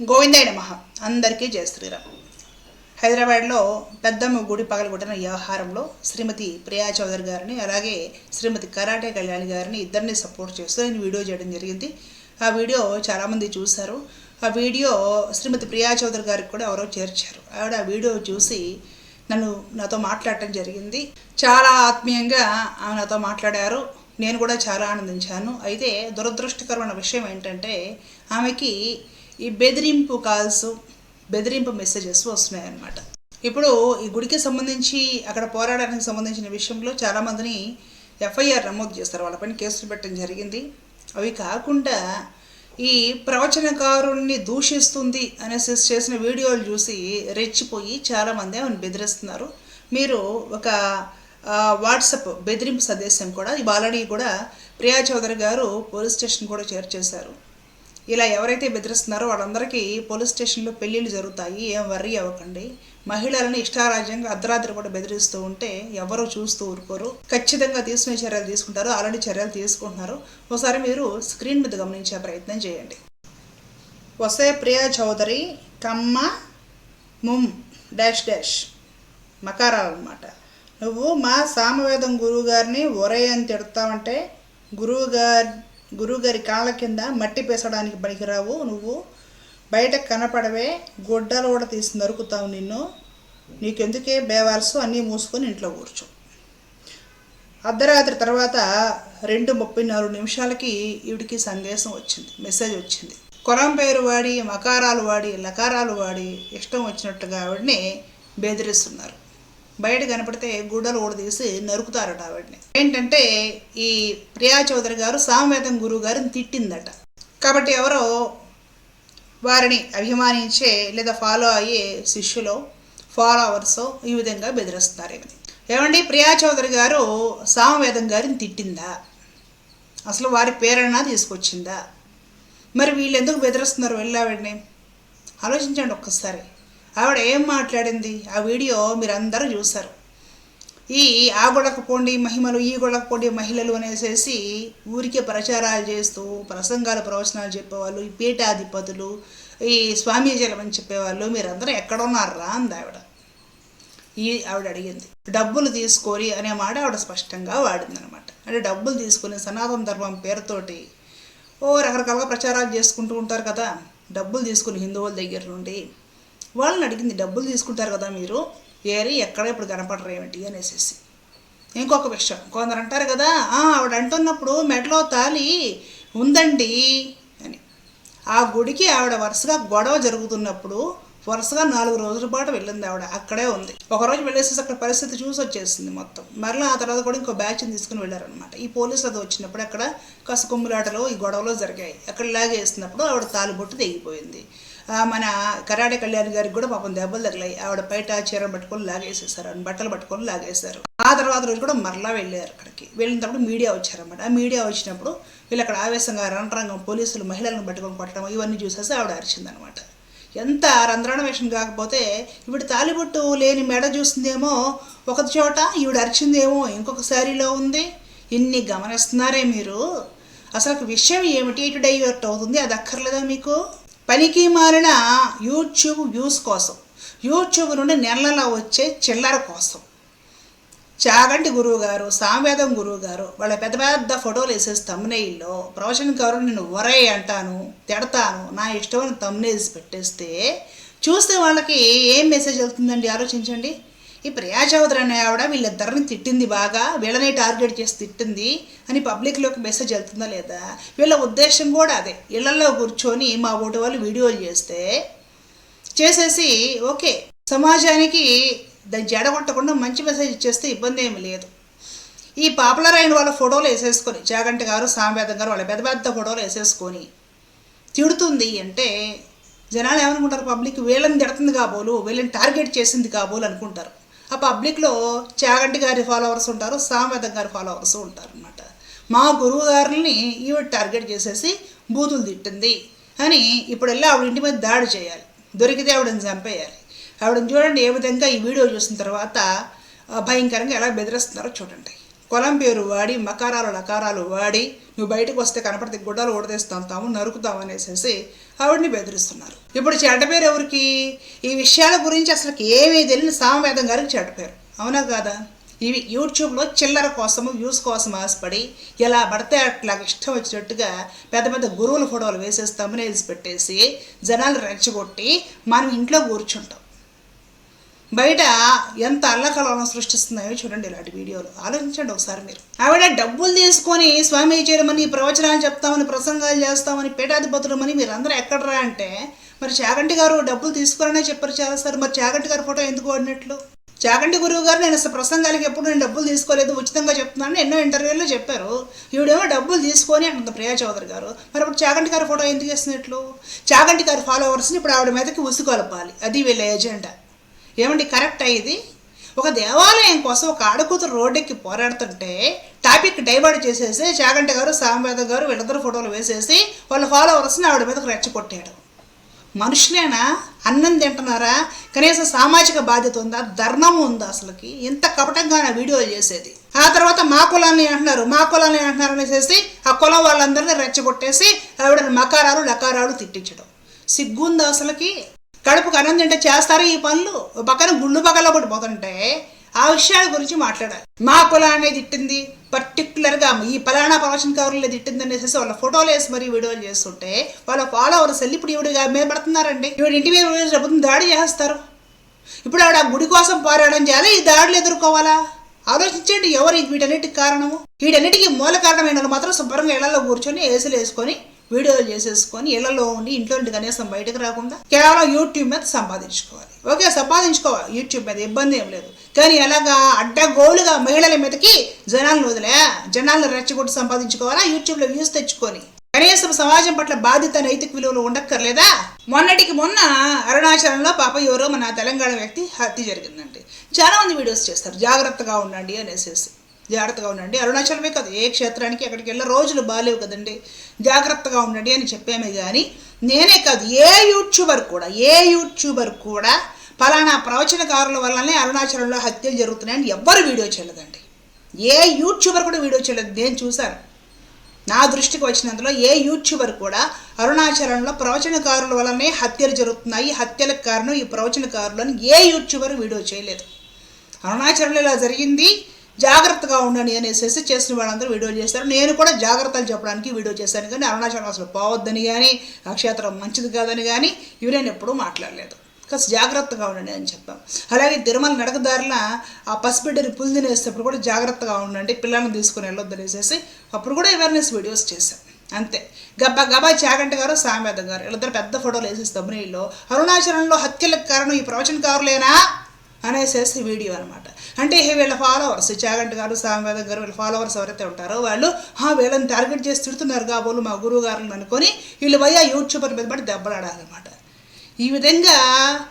గోవిందయ్య నమ. అందరికీ జయ శ్రీరామ్. హైదరాబాద్లో పెద్దమ్మ గుడి పగలగొట్టిన వ్యవహారంలో శ్రీమతి ప్రియా చౌదరి గారిని అలాగే శ్రీమతి కరాటే కళ్యాణి గారిని ఇద్దరిని సపోర్ట్ చేస్తూ నేను వీడియో చేయడం జరిగింది. ఆ వీడియో చాలామంది చూశారు. ఆ వీడియో శ్రీమతి ప్రియా చౌదరి గారికి కూడా ఎవరో చేర్చారు. ఆవిడ ఆ వీడియో చూసి నన్ను నాతో మాట్లాడటం జరిగింది. చాలా ఆత్మీయంగా ఆమె నాతో మాట్లాడారు. నేను కూడా చాలా ఆనందించాను. అయితే దురదృష్టకరమైన విషయం ఏంటంటే ఆమెకి ఈ బెదిరింపు కాల్స్ బెదిరింపు మెసేజెస్ వస్తున్నాయి అన్నమాట ఇప్పుడు ఈ గుడికి సంబంధించి అక్కడ పోరాడానికి సంబంధించిన విషయంలో చాలామందిని ఎఫ్ఐఆర్ నమోదు చేస్తారు. వాళ్ళపైన కేసులు పెట్టడం జరిగింది. అవి కాకుండా ఈ ప్రవచనకారుణ్ణి దూషిస్తుంది అనేసి చేసిన వీడియోలు చూసి రెచ్చిపోయి చాలామంది ఆమెను బెదిరిస్తున్నారు. మీరు ఒక వాట్సప్ వాట్సాప్ బెదిరింపు సందేశం కూడా ఈ కూడా ప్రియా చౌదరి గారు పోలీస్ స్టేషన్ కూడా చేర్చేశారు. ఇలా ఎవరైతే బెదిరిస్తున్నారో వాళ్ళందరికీ పోలీస్ స్టేషన్లో పెళ్ళిళ్ళు జరుగుతాయి ఏం వర్రీ అవ్వకండి. మహిళలను ఇష్టారాజ్యంగా అర్ధరాత్రి కూడా బెదిరిస్తూ ఉంటే ఎవరు చూస్తూ ఊరుకోరు. ఖచ్చితంగా తీసుకునే చర్యలు తీసుకుంటారు. అలాంటి చర్యలు తీసుకుంటున్నారు. ఒకసారి మీరు స్క్రీన్ మీద గమనించే ప్రయత్నం చేయండి. వసే ప్రియా చౌదరి కమ్మ ముమ్ డాష్ డాష్. మకారాలు అనమాట నువ్వు మా సామవేదం గురువుగారిని ఒరే అని తిడతావంటే గురువుగారి గురువుగారి కాళ్ళ కింద మట్టి పేసడానికి పనికిరావు నువ్వు. బయట కనపడవే గుడ్డలు కూడా తీసి నరుకుతావు నిన్ను. నీకెందుకే బేవాల్సు అన్నీ మూసుకొని ఇంట్లో కూర్చో. అర్ధరాత్రి తర్వాత రెండు ముప్పై నాలుగు నిమిషాలకి ఈవిడికి సందేశం వచ్చింది మెసేజ్ వచ్చింది. కొలం పేరు వాడి మకారాలు వాడి లకారాలు వాడి ఇష్టం వచ్చినట్టుగా ఆవిడని బెదిరిస్తున్నారు. బయట కనపడితే గుడ్డలు ఊడదీసి నరుకుతారట ఆవిడని. ఏంటంటే ఈ ప్రియా చౌదరి గారు సామవేదం గురువు గారిని తిట్టిందట. కాబట్టి ఎవరో వారిని అభిమానించే లేదా ఫాలో అయ్యే శిష్యులు ఫాలోవర్స్ ఈ విధంగా బెదిరిస్తున్నారు ఏమని ఏమండి? ప్రియా చౌదరి గారు సామవేదం గారిని తిట్టిందా? అసలు వారి ప్రేరణ తీసుకొచ్చిందా? మరి వీళ్ళు ఎందుకు బెదిరిస్తున్నారు వెళ్ళావిడిని ఆలోచించండి ఒక్కసారి. ఆవిడ ఏం మాట్లాడింది? ఆ వీడియో మీరందరూ చూశారు. ఈ ఆ గొడకపోండి మహిమలు ఈ గొడకపోండి మహిళలు అనేసేసి ఊరికే ప్రచారాలు చేస్తూ ప్రసంగాలు ప్రవచనాలు చెప్పేవాళ్ళు ఈ పీఠాధిపతులు ఈ స్వామీజీలం అని చెప్పేవాళ్ళు మీరందరూ ఎక్కడున్నారా? అంది ఆవిడ. ఈ ఆవిడ అడిగింది. డబ్బులు తీసుకొని అనే మాట ఆవిడ స్పష్టంగా వాడింది అనమాట అంటే డబ్బులు తీసుకొని సనాతన ధర్మం పేరుతోటి ఓ రకరకాలుగా ప్రచారాలు చేసుకుంటూ ఉంటారు కదా. డబ్బులు తీసుకుని హిందువుల దగ్గర నుండి వాళ్ళని అడిగింది డబ్బులు తీసుకుంటారు కదా మీరు? ఏరి ఎక్కడ ఇప్పుడు కనపడరు ఏమిటి? అనేసి ఇంకొక విషయం కొందరు అంటారు కదా ఆవిడ అంటున్నప్పుడు మెడలో తాలి ఉందండి అని. ఆ గుడికి ఆవిడ వరుసగా గొడవ జరుగుతున్నప్పుడు వరుసగా నాలుగు రోజుల పాటు వెళ్ళింది ఆవిడ. అక్కడే ఉంది. ఒకరోజు వెళ్ళేసేసి అక్కడ పరిస్థితి చూసి వచ్చేసింది మొత్తం. మరలా ఆ తర్వాత కూడా ఇంకో బ్యాచ్ని తీసుకుని వెళ్ళారనమాట ఈ పోలీసులు అది వచ్చినప్పుడు అక్కడ కాస్త కుమ్ములాటలు ఈ గొడవలు జరిగాయి. అక్కడ లాగేసినప్పుడు ఆవిడ తాలుబొట్టు తెగిపోయింది. మన కరాడే కళ్యాణ్ గారికి కూడా పాపం దెబ్బలు తగిలాయి. ఆవిడ బయట చీర పట్టుకొని లాగేసేసారు ఆవిడ బట్టలు పట్టుకొని లాగేశారు. ఆ తర్వాత రోజు కూడా మరలా వెళ్ళారు అక్కడికి. వెళ్ళినప్పుడు మీడియా వచ్చారన్నమాట. ఆ మీడియా వచ్చినప్పుడు వీళ్ళు అక్కడ ఆవేశంగా రణరంగం పోలీసులు మహిళలను పట్టుకొని కొట్టడం ఇవన్నీ చూసేసి ఆవిడ అరిచిందనమాట ఎంత రంధ్రాణ వేషం కాకపోతే ఈవిడ తాలిబొట్టు లేని మెడ చూసిందేమో ఒక చోట ఈవిడ అరిచిందేమో ఇంకొక శారీలో ఉంది. ఇన్ని గమనిస్తున్నారే మీరు? అసలు విషయం ఏమిటి ఇటు డైవర్ట్ అవుతుంది? అది అక్కర్లేదా మీకు? పనికి మారిన యూట్యూబ్ వ్యూస్ కోసం యూట్యూబ్ నుండి నెలలా వచ్చే చిల్లర కోసం. చాగంటి గురువు గారు సామవేదం గురువు గారు వాళ్ళ పెద్ద పెద్ద ఫోటోలు వేసేసి తమ్మునేయిల్లో ప్రవచనకారు నేను ఒరే అంటాను తిడతాను నా ఇష్టమైన తమ్మునేసి పెట్టేస్తే చూస్తే వాళ్ళకి ఏం మెసేజ్ వెళ్తుందండి? ఆలోచించండి. ఈ ప్రియాచౌదరి అనే ఆవిడ వీళ్ళిద్దరిని తిట్టింది బాగా వీళ్ళని టార్గెట్ చేసి తిట్టింది అని పబ్లిక్లోకి మెసేజ్ వెళ్తుందా లేదా? వీళ్ళ ఉద్దేశం కూడా అదే. ఇళ్ళలో కూర్చొని మా ఓటు వాళ్ళు వీడియోలు చేస్తే చేసేసి ఓకే సమాజానికి దాన్ని జడగొట్టకుండా మంచి మెసేజ్ ఇచ్చేస్తే ఇబ్బంది ఏమి లేదు. ఈ పాపులర్ అయిన వాళ్ళ ఫోటోలు వేసేసుకొని జాగంట గారు సామవేదం గారు వాళ్ళ పెద్ద పెద్ద ఫోటోలు వేసేసుకొని తిడుతుంది అంటే జనాలు ఏమనుకుంటారు? పబ్లిక్ వీళ్ళని తిడుతుంది కాబోలు వీళ్ళని టార్గెట్ చేసింది కాబోలు అనుకుంటారు. ఆ పబ్లిక్లో చాగంటి గారి ఫాలోవర్స్ ఉంటారు సామవేదం గారి ఫాలోవర్స్ ఉంటారు అనమాట మా గురువు గారిని ఈవిడ టార్గెట్ చేసేసి బూతులు తిట్టింది అని ఇప్పుడు వెళ్ళి ఆవిడ ఇంటి మీద దాడి చేయాలి. దొరికితే ఆవిడని చంపేయాలి. ఆవిడని చూడండి ఏ విధంగా ఈ వీడియో చూసిన తర్వాత భయంకరంగా ఎలా బెదిరిస్తున్నారో చూడండి. కొలం పేరు వాడి మకారాలు లకారాలు వాడి నువ్వు బయటకు వస్తే కనపడితే గుడ్డలు ఊడదీస్తాము నరుకుతాం అనేసి ఆవిడని బెదిరిస్తున్నారు. ఇప్పుడు చెడ్డ పేరు ఎవరికి? ఈ విషయాల గురించి అసలు ఏమీ తెలియని సామవేదం గారికి చెడ్డ పేరు. అవునా కాదా? ఇవి యూట్యూబ్లో చిల్లర కోసము వ్యూస్ కోసం ఆశపడి ఎలా పడితే అట్లా ఇష్టం వచ్చినట్టుగా పెద్ద పెద్ద గురువుల ఫోటోలు వేసేసి తమ్మునేల్స్ పెట్టేసి జనాలు రెచ్చగొట్టి మనం ఇంట్లో కూర్చుంటాం. బయట ఎంత అల్లకలోలం సృష్టిస్తున్నాయో చూడండి ఇలాంటి వీడియోలు. ఆలోచించండి ఒకసారి మీరు. ఆవిడ డబ్బులు తీసుకొని స్వామి చేయమని ప్రవచనాలు చెప్తామని ప్రసంగాలు చేస్తామని పీఠాధిపతులమని మీరు అందరూ ఎక్కడరా అంటే మరి చాగంటి గారు డబ్బులు తీసుకోరనే చెప్పారు చాలా సార్ మరి చాగంటి గారి ఫోటో ఎందుకు వాడినట్లు? చాగంటి గురువు గారు నేను అసలు ప్రసంగాలకి ఎప్పుడు నేను డబ్బులు తీసుకోలేదు ఉచితంగా చెప్తున్నాను ఎన్నో ఇంటర్వ్యూల్లో చెప్పారు. ఈవిడేమో డబ్బులు తీసుకొని అంటుంది ప్రియా చౌదరి గారు. మరి ఇప్పుడు చాగంటి గారి ఫోటో ఎందుకు వేసినట్లు చాగంటి గారి ఫాలోవర్స్ని ఇప్పుడు ఆవిడ మీదకి ఉసుకొలపాలి. అది వీళ్ళ ఏజెండా ఏమండి కరెక్ట్ అయ్యేది ఒక దేవాలయం కోసం ఒక ఆడకూతురు రోడ్డెక్కి పోరాడుతుంటే టాపిక్ డైవర్ట్ చేసేసి చాగంటి గారు సాంబేద గారు వీళ్ళిద్దరు ఫోటోలు వేసేసి వాళ్ళ ఫాలోవర్స్ని ఆవిడ రెచ్చ రెచ్చగొట్టాడు మనుషులేనా? అన్నం తింటున్నారా? కనీసం సామాజిక బాధ్యత ఉందా? ధర్మం ఉందా అసలుకి? ఇంత కపటంగా నా వీడియోలు చేసేది. ఆ తర్వాత మా కులాన్ని అంటున్నారు మా కులాన్ని అంటున్నారు అనేసి ఆ కులం వాళ్ళందరినీ రెచ్చగొట్టేసి ఆవిడ మకారాలు లకారాలు తిట్టించడం. సిగ్గుందా అసలుకి? కడుపుకు అన్నం తింటే చేస్తారు ఈ పనులు? పక్కన గుండు పక్కల ఒకటి పోతుంటే ఆ విషయాల గురించి మాట్లాడాలి. మా కులాన్ని తిట్టింది. పర్టికులర్గా ఈ పలానా ప్రమోషన్ కవర్లు తిట్టింది అనేసి వాళ్ళ ఫోటోలు వేసి మరీ వీడియోలు చేస్తుంటే వాళ్ళ ఫాలోవర్స్ వెళ్ళి ఇప్పుడు ఈవిడ మీద పడుతున్నారండి. ఈవిడ ఇంటి మీద చెబుతుంది దాడి చేస్తారు ఇప్పుడు ఆవిడ ఆ గుడి కోసం పోరాడడం చేయాలి. ఈ దాడులు ఎదుర్కోవాలా? ఆలోచించండి ఎవరు వీటన్నిటికి కారణము? వీటన్నిటికీ మూల కారణమైన వాళ్ళు మాత్రం శుభ్రంగా ఇళ్ళలో కూర్చొని ఏసులు వేసుకొని వీడియోలు చేసేసుకొని ఇళ్ళలో ఉండి ఇంట్లో నుండి కనీసం బయటకు రాకుండా కేవలం యూట్యూబ్ మీద సంపాదించుకోవాలి. ఓకే సంపాదించుకోవాలి. యూట్యూబ్ మీద ఇబ్బంది ఏం లేదు. కానీ ఎలాగా అడ్డగోలుగా మహిళల మీదకి జనాలను వదిలే జనాలను రెచ్చగొట్టి సంపాదించుకోవాలా? యూట్యూబ్లో వ్యూస్ తెచ్చుకొని. కనీసం సమాజం పట్ల బాధ్యత నైతిక విలువలు ఉండక్కర్లేదా? మొన్నటికి మొన్న అరుణాచలంలో పాప ఎవరో మన తెలంగాణ వ్యక్తి హత్య జరిగిందండి. చాలా మంది వీడియోస్ చేస్తారు. జాగ్రత్తగా ఉండండి అనేసి జాగ్రత్తగా ఉండండి. అరుణాచలమే కాదు ఏ క్షేత్రానికి ఎక్కడికి వెళ్ళిన రోజులు బాగాలేవు కదండి. జాగ్రత్తగా ఉండండి అని చెప్పామే కానీ నేనే కాదు ఏ యూట్యూబర్ కూడా ఏ యూట్యూబర్ కూడా ఫలానా ప్రవచనకారుల వల్లనే అరుణాచలంలో హత్యలు జరుగుతున్నాయని ఎవ్వరు వీడియో చేయలేదండి. ఏ యూట్యూబర్ కూడా వీడియో చేయలేదు. నేను చూశాను. నా దృష్టికి వచ్చినందులో ఏ యూట్యూబర్ కూడా అరుణాచలంలో ప్రవచనకారుల వల్లనే హత్యలు జరుగుతున్నాయి. హత్యలకు కారణం ఈ ప్రవచనకారులను ఏ యూట్యూబర్ వీడియో చేయలేదు. అరుణాచలంలో ఇలా జరిగింది. జాగ్రత్తగా ఉండండి అనేసి చేసిన వాళ్ళందరూ వీడియో చేస్తారు. నేను కూడా జాగ్రత్తలు చెప్పడానికి వీడియో చేశాను. కానీ అరుణాచలం అసలు పోవద్దని కానీ నక్షత్రం మంచిది కాదని కానీ ఇవి నేను ఎప్పుడూ మాట్లాడలేదు. కాస్త జాగ్రత్తగా ఉండండి అని చెప్పాం అలాగే తిరుమల నడకదారిన ఆ పసిబిడ్డని పులి తినేసేటప్పుడు కూడా జాగ్రత్తగా ఉండండి. పిల్లల్ని తీసుకుని వెళ్ళొద్దు అనేసి అప్పుడు కూడా అవేర్నెస్ వీడియోస్ చేశాం. అంతే. గబ్బా గబా చాగంట గారు సామేద గారు వీళ్ళిద్దరు పెద్ద ఫోటోలు వేసేసి తమ్మునీళ్ళు అరుణాచలంలో హత్యలకు కారణం ఈ ప్రవచనకారులేనా? అనేసేసి వీడియో అనమాట అంటే హే వీళ్ళ ఫాలోవర్స్ చాగంట్ గారు సామవేద గారు వీళ్ళ ఫాలోవర్స్ ఎవరైతే ఉంటారో వాళ్ళు వీళ్ళని టార్గెట్ చేసి తిడుతున్నారు కాబోలు మా గురువు గారిని అనుకొని వీళ్ళు పోయి ఆ యూట్యూబర్ మీద పడి దెబ్బలాడాలన్నమాట ఈ విధంగా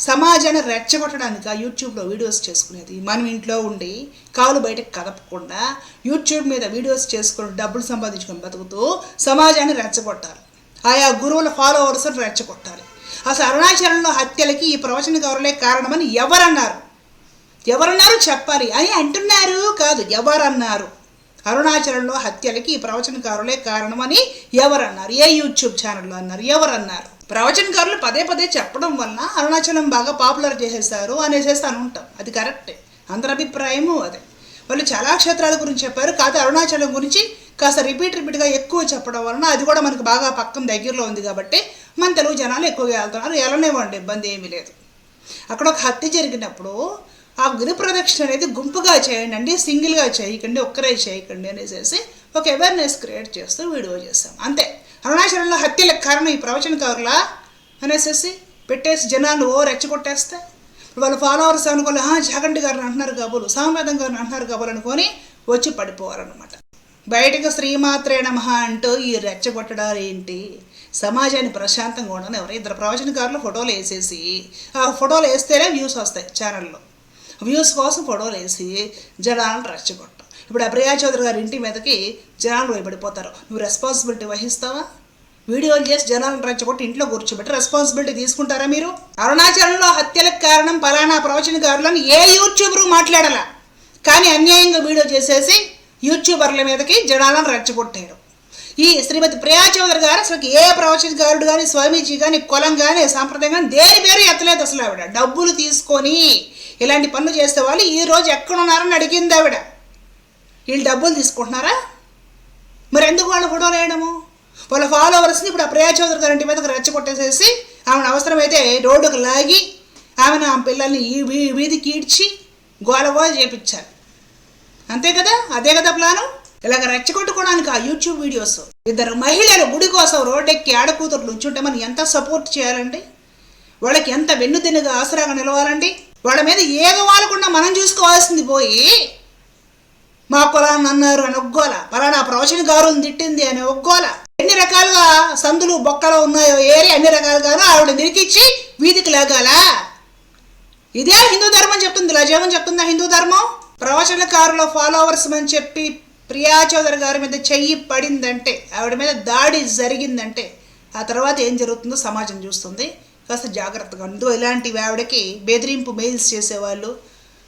సమాజాన్ని రెచ్చగొట్టడానికి ఆ యూట్యూబ్లో వీడియోస్ చేసుకునేది. మనం ఇంట్లో ఉండి కాలు బయటకు కదపకుండా యూట్యూబ్ మీద వీడియోస్ చేసుకుని డబ్బులు సంపాదించుకొని బతుకుతూ సమాజాన్ని రెచ్చగొట్టాలి. ఆయా గురువుల ఫాలోవర్స్ రెచ్చగొట్టాలి. అసలు అరుణాచలంలో హత్యలకి ఈ ప్రవచన గౌరవలే కారణమని ఎవరన్నారు? ఎవరన్నారు చెప్పాలి అని అంటున్నారు కాదు ఎవరన్నారు? అరుణాచలంలో హత్యలకి ఈ ప్రవచనకారులే కారణమని ఎవరన్నారు? ఏ యూట్యూబ్ ఛానల్లో అన్నారు? ఎవరన్నారు? ప్రవచనకారులు పదే పదే చెప్పడం వలన అరుణాచలం బాగా పాపులర్ చేసేసారు అనేసేసి అని ఉంటాం. అది కరెక్టే. అందరి అభిప్రాయము అదే. వాళ్ళు చాలా క్షేత్రాల గురించి చెప్పారు కాదు అరుణాచలం గురించి కాస్త రిపీట్ రిపీట్గా ఎక్కువ చెప్పడం వలన అది కూడా మనకు బాగా పక్కన దగ్గరలో ఉంది కాబట్టి మన తెలుగు జనాలు ఎక్కువగా వెళ్తున్నారు వెళ్ళనివ్వండి ఇబ్బంది ఏమీ లేదు. అక్కడ ఒక హత్య జరిగినప్పుడు ఆ గురు ప్రదక్షిణ అనేది గుంపుగా చేయండి సింగిల్గా చేయకండి ఒక్కరే చేయకండి అనేసి ఒక అవేర్నెస్ క్రియేట్ చేస్తూ వీడియో చేస్తాం. అంతే. అరుణాచలంలో హత్యలకు కారణం ఈ ప్రవచనకారులా అనేసి పెట్టేసి జనాలు ఓ రెచ్చగొట్టేస్తే వాళ్ళ ఫాలోవర్స్ అనుకోలే "ఆ, గారిని అంటున్నారు కాబోలు సామవేదం గారిని అంటున్నారు కాబోలు అనుకొని వచ్చి పడిపోవాలన్నమాట. బయటకు శ్రీమాత్రే నమ అంటూ ఈ రెచ్చగొట్టడాలు ఏంటి? సమాజాన్ని ప్రశాంతంగా ఉండని ఎవరు? ఇద్దరు ప్రవచనకారులు ఫోటోలు వేసేసి ఆ ఫోటోలు వేస్తేనే వ్యూస్ వస్తాయి ఛానల్లో వ్యూస్ కోసం ఫోటోలు వేసి జనాలను రెచ్చగొట్టం ఇప్పుడు ఆ ప్రియా చౌదరి గారి ఇంటి మీదకి జనాలు భయపడిపోతారు. నువ్వు రెస్పాన్సిబిలిటీ వహిస్తావా? వీడియోలు చేసి జనాలను రెచ్చగొట్టి ఇంట్లో కూర్చోబెట్టి రెస్పాన్సిబిలిటీ తీసుకుంటారా మీరు? అరుణాచలంలో హత్యలకు కారణం పలానా ప్రవచన గారులను ఏ యూట్యూబరు మాట్లాడాల? కానీ అన్యాయంగా వీడియో చేసేసి యూట్యూబర్ల మీదకి జనాలను రెచ్చగొట్టాడు ఈ శ్రీమతి ప్రియా చౌదరి గారు అసలు ఏ ప్రవచనకారుడు కానీ స్వామీజీ కానీ కులం కానీ సాంప్రదాయం కానీ దేని పేరు ఎత్తలేదు అసలు ఆవిడ. డబ్బులు తీసుకొని ఇలాంటి పనులు చేసే వాళ్ళు ఈ రోజు ఎక్కడున్నారని అడిగింది ఆవిడ. వీళ్ళు డబ్బులు తీసుకుంటున్నారా? మరి ఎందుకు వాళ్ళు ఫోటోలు వేయడము? వాళ్ళ ఫాలోవర్స్ని ఇప్పుడు ఆ ప్రియా చౌదరి గారి ఇంటి మీదకి రెచ్చగొట్టేసేసి ఆమెను అవసరమైతే రోడ్డుకు లాగి ఆమెను ఆ పిల్లల్ని ఈ వీ- వీధికి ఈడ్చి గోలగోల చేపించాలి అంతే కదా? అదే కదా ప్లాను? ఇలాగ రెచ్చగొట్టుకోవడానికి ఆ యూట్యూబ్ వీడియోస్ ఇద్దరు మహిళలు గుడి కోసం రోడ్డెక్కి ఆడకూతురు నుంచుంటే మనం ఎంత సపోర్ట్ చేయాలండి? వాళ్ళకి ఎంత వెన్నుదిన్నుగా ఆసరాగా నిలవాలండి? వాళ్ళ మీద ఏదో వాళ్ళకుండా మనం చూసుకోవాల్సింది పోయి మా కులాన్ని అన్నారు అని ఒగ్గోల. పలానా ప్రవచన గారుని తిట్టింది అని ఒగ్గోల. ఎన్ని రకాలుగా సందులు బొక్కలు ఉన్నాయో ఏరి అన్ని రకాలుగాను ఆవిడ నిరికిచ్చి వీధికి లాగాల? ఇదే హిందూ ధర్మం చెప్తుంది. లజేమని చెప్తుందా హిందూ ధర్మం? ప్రవచనకారుల ఫాలోవర్స్ అని చెప్పి ప్రియా చౌదరి గారి మీద చెయ్యి పడిందంటే ఆవిడ మీద దాడి జరిగిందంటే ఆ తర్వాత ఏం జరుగుతుందో సమాజం చూస్తుంది. కాస్త జాగ్రత్తగా ఉందో ఇలాంటివి ఆవిడకి బెదిరింపు మెయిల్స్ చేసేవాళ్ళు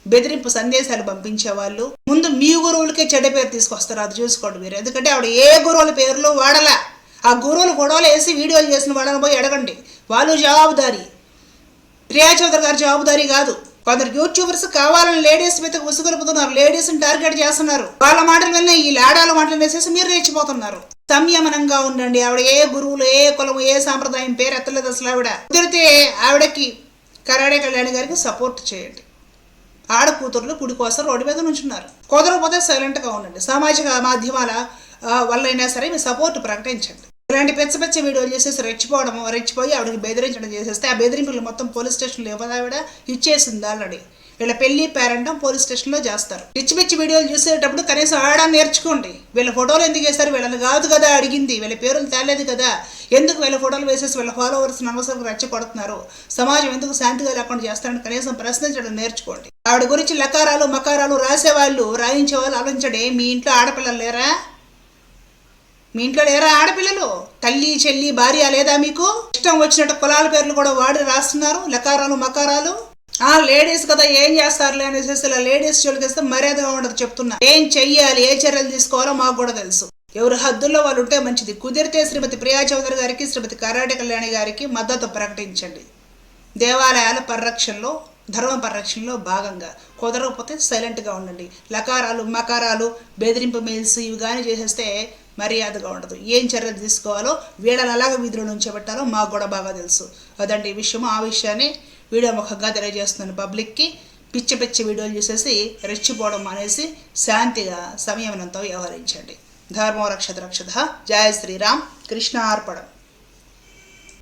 బెదిరింపు సందేశాలు పంపించేవాళ్ళు. ముందు మీ గురువులకే చెడ్డ పేరు తీసుకొస్తారు. అది చూసుకోండి మీరు. ఎందుకంటే ఆవిడ ఏ గురువుల పేర్లు వాడలా. ఆ గురువులు గొడవలు వేసి వీడియోలు చేసిన వాళ్ళని పోయి అడగండి. వాళ్ళు జవాబుదారీ. ప్రియా చౌదరి గారి జవాబుదారీ కాదు. కొందరు యూట్యూబర్స్ కావాలని లేడీస్ మీద ఉసుగొలుపుతున్నారు. లేడీస్ టార్గెట్ చేస్తున్నారు. వాళ్ళ మాటలు విన్న ఈ లాడాల మాటలు వేసేసి మీరు నేర్చిపోతున్నారు సంయమనంగా ఉండండి. ఆవిడ ఏ గురువులు ఏ కులం ఏ సాంప్రదాయం పేరు ఎత్తలేదు అసలు ఆవిడ. కుదిరితే ఆవిడకి కరాడే కళ్యాణి గారికి సపోర్ట్ చేయండి. ఆడ కూతురులు కుడి కోసం రోడ్డు మీద నుంచున్నారు. కుదరకపోతే సైలెంట్గా ఉండండి. సామాజిక మాధ్యమాల వల్లైనా సరే మీ సపోర్ట్ ప్రకటించండి. ఇలాంటి పెచ్చ పెచ్చ వీడియోలు చేసేసి రెచ్చిపోవడం రెచ్చిపోయి ఆవిడకి బెదిరించడం చేసేస్తే ఆ బెదిరింపులు మొత్తం పోలీస్ స్టేషన్లో ఇవ్వదా ఆవిడ ఇచ్చేసింది ఆల్రెడీ వీళ్ళ పెళ్ళి పేరెంటం పోలీస్ స్టేషన్లో చేస్తారు. పిచ్చి పిచ్చి వీడియోలు చూసేటప్పుడు కనీసం ఆడ నేర్చుకోండి. వీళ్ళ ఫోటోలు ఎందుకు వేస్తారు వీళ్ళని కాదు కదా అడిగింది. వీళ్ళ పేర్లు తేలేదు కదా. ఎందుకు వీళ్ళ ఫోటోలు వేసేసి వీళ్ళ ఫాలోవర్స్ అనవసరంగా రెచ్చగొడుతున్నారు? సమాజం ఎందుకు శాంతిగా లేకుండా చేస్తారని కనీసం ప్రశ్నించడం నేర్చుకోండి. ఆవిడ గురించి లకారాలు మకారాలు రాసేవాళ్ళు రాయించేవాళ్ళు ఆలోచించడే మీ ఇంట్లో ఆడపిల్లలు లేరా? మీ ఇంట్లో లేరా ఆడపిల్లలు? తల్లి చెల్లి భార్య లేదా మీకు? ఇష్టం వచ్చినట్టు కులాల పేర్లు కూడా వాడి రాస్తున్నారు. లకారాలు మకారాలు? ఆ లేడీస్ కదా ఏం చేస్తారులే అనేసి ఇలా లేడీస్ చోటుకేస్తే మర్యాదగా ఉండదు చెప్తున్నా. ఏం చెయ్యాలి ఏ చర్యలు తీసుకోవాలో మాకు కూడా తెలుసు. ఎవరి హద్దుల్లో వాళ్ళు ఉంటే మంచిది. కుదిరితే శ్రీమతి ప్రియా చౌదరి గారికి శ్రీమతి కరాటి కళ్యాణి గారికి మద్దతు ప్రకటించండి. దేవాలయాల పరిరక్షణలో ధర్మ పరిరక్షణలో భాగంగా కుదరకపోతే సైలెంట్గా ఉండండి. లకారాలు మకారాలు బెదిరింపు మెయిల్స్ ఇవి కానీ చేసేస్తే మర్యాదగా ఉండదు. ఏం చర్యలు తీసుకోవాలో వీళ్ళని అలాగ విధులు నుంచోబెట్టాలో మాకు కూడా బాగా తెలుసు. అదండి ఈ విషయము. ఆ విషయాన్ని వీడియో ముఖంగా తెలియజేస్తున్నాను పబ్లిక్కి. పిచ్చి పిచ్చి వీడియోలు చూసేసి రెచ్చిపోవడం అనేసి శాంతిగా సంయమనంతో వ్యవహరించండి. ధర్మో రక్షత రక్షత. జయ శ్రీరామ్. కృష్ణ ఆర్పడం